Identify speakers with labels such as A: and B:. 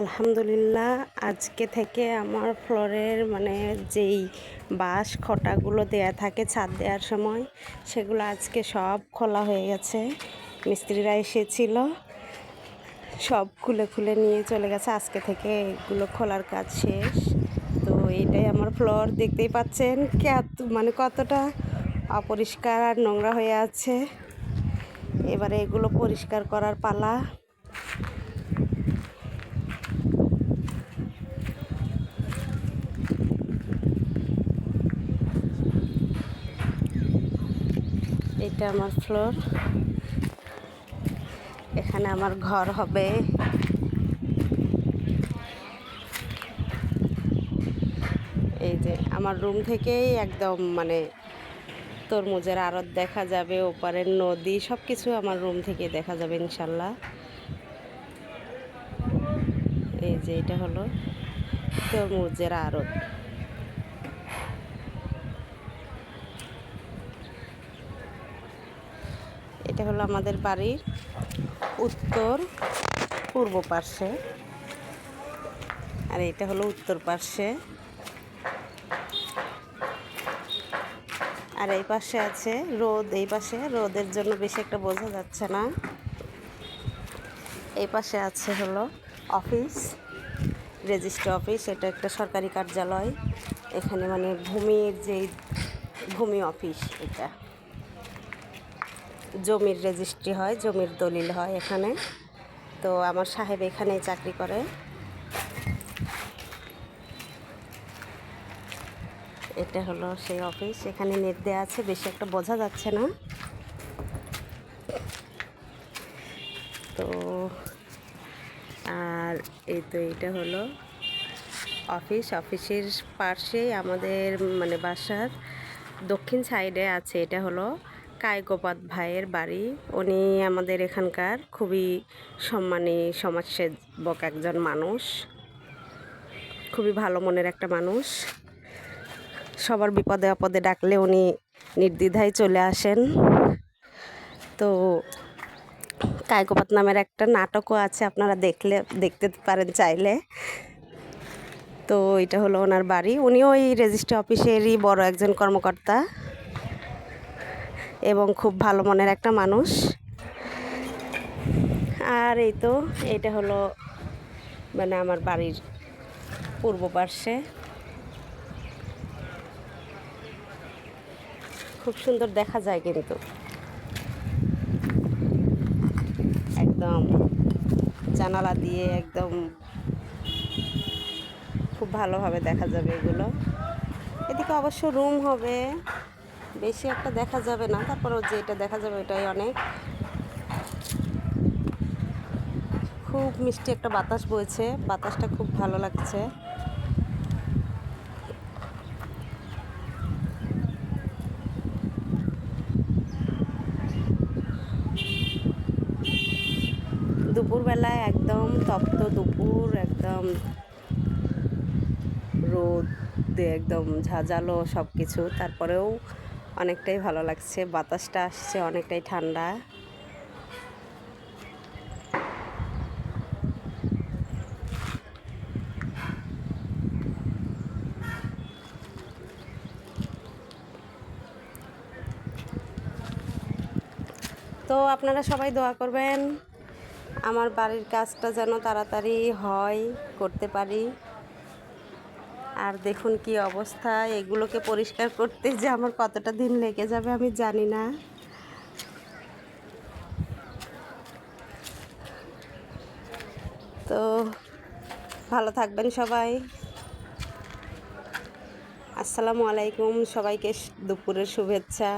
A: আলহামদুলিল্লাহ, আজকে থেকে আমার ফ্লোরের মানে যেই বাঁশ খটাগুলো দেয়া থাকে ছাদ দেওয়ার সময়, সেগুলো আজকে সব খোলা হয়ে গেছে। মিস্ত্রিরা এসেছিল, সব খুলে খুলে নিয়ে চলে গেছে। আজকে থেকে এগুলো খোলার কাজ শেষ। তো এটাই আমার ফ্লোর, দেখতেই পাচ্ছেন মানে কতটা অপরিষ্কার আর নোংরা হয়ে আছে। এবারে এগুলো পরিষ্কার করার পালা। এটা আমার ফ্লোর। এখানে আমার ঘর হবে। এই যে আমার রুম থেকেই একদম মানে তরমুজের আড়ত দেখা যাবে, ওপারের নদী সব কিছু আমার রুম থেকে দেখা যাবে ইনশাল্লাহ। এই যে এটা হলো তরমুজের আড়ত। এটা হলো আমাদের বাড়ির উত্তর পূর্ব পার্শ্বে। আর এটা হলো উত্তর পার্শ্বে। আর এই পাশে আছে রোদ, এই পাশে রোদের জন্য বেশি একটা বোঝা যাচ্ছে না। এই পাশে আছে হলো অফিস, রেজিস্ট্রি অফিস, এটা একটা সরকারি কার্যালয়। এখানে মানে ভূমির যেই ভূমি অফিস এটা। জমির রেজিস্ট্রি হয়, জমির দলিল হয় এখানে। তো আমার সাহেব এখানেই চাকরি করে। এটা হলো সেই অফিস, এখানে নেট দেওয়া আছে, বেশি একটা বোঝা যাচ্ছে না। তো, আর এই তো এটা হলো অফিস। অফিসের পাশেই আমাদের মানে বাসার দক্ষিণ সাইডে আছে, এটা হলো কায়গোপাত ভাইয়ের বাড়ি। উনি আমাদের এখানকার খুবই সম্মানী সমাজসেবক একজন মানুষ। খুবই ভালো মনের একটা মানুষ। সবার বিপদে আপদে ডাকলে উনি নির্দ্বিধায় চলে আসেন। তো কায়কোপাত নামের একটা নাটকও আছে, আপনারা দেখলে, দেখতে পারেন চাইলে। তো এটা হলো ওনার বাড়ি। উনিও ওই রেজিস্ট্রি অফিসেরই বড় একজন কর্মকর্তা। এবং খুব ভালো মনের একটা মানুষ। আর এই তো, এটা হলো মানে আমার বাড়ির পূর্ব পার্শ্বে। খুব সুন্দর দেখা যায় কিন্তু। একদম জানালা দিয়ে একদম খুব ভালোভাবে দেখা যাবে এগুলো। এদিকে অবশ্য রুম হবে। বেশি একটা দেখা যাবে না, তারপরেও যেটা দেখা যাবে ওটাই অনেক। খুব মিষ্টি একটা বাতাস বইছে, বাতাসটা খুব ভালো লাগছে। দুপুরবেলায় একদম তপ্ত দুপুর, একদম রোদ একদম ঝাঁঝালো সব কিছু তারপরেও অনেকটাই ভালো লাগছে, বাতাসটা আসছে অনেকটাই ঠান্ডা। তো আপনারা সবাই দোয়া করবেন, আমার বাড়ির কাজটা যেন তাড়াতাড়ি হয়, করতে পারি। আর দেখুন কি অবস্থা, এগুলোকে পরিষ্কার করতে যে আমার কতটা দিন লেগে যাবে আমি জানি না। তো ভালো থাকবেন সবাই। আসসালামু আলাইকুম, সবাইকে দুপুরের শুভেচ্ছা।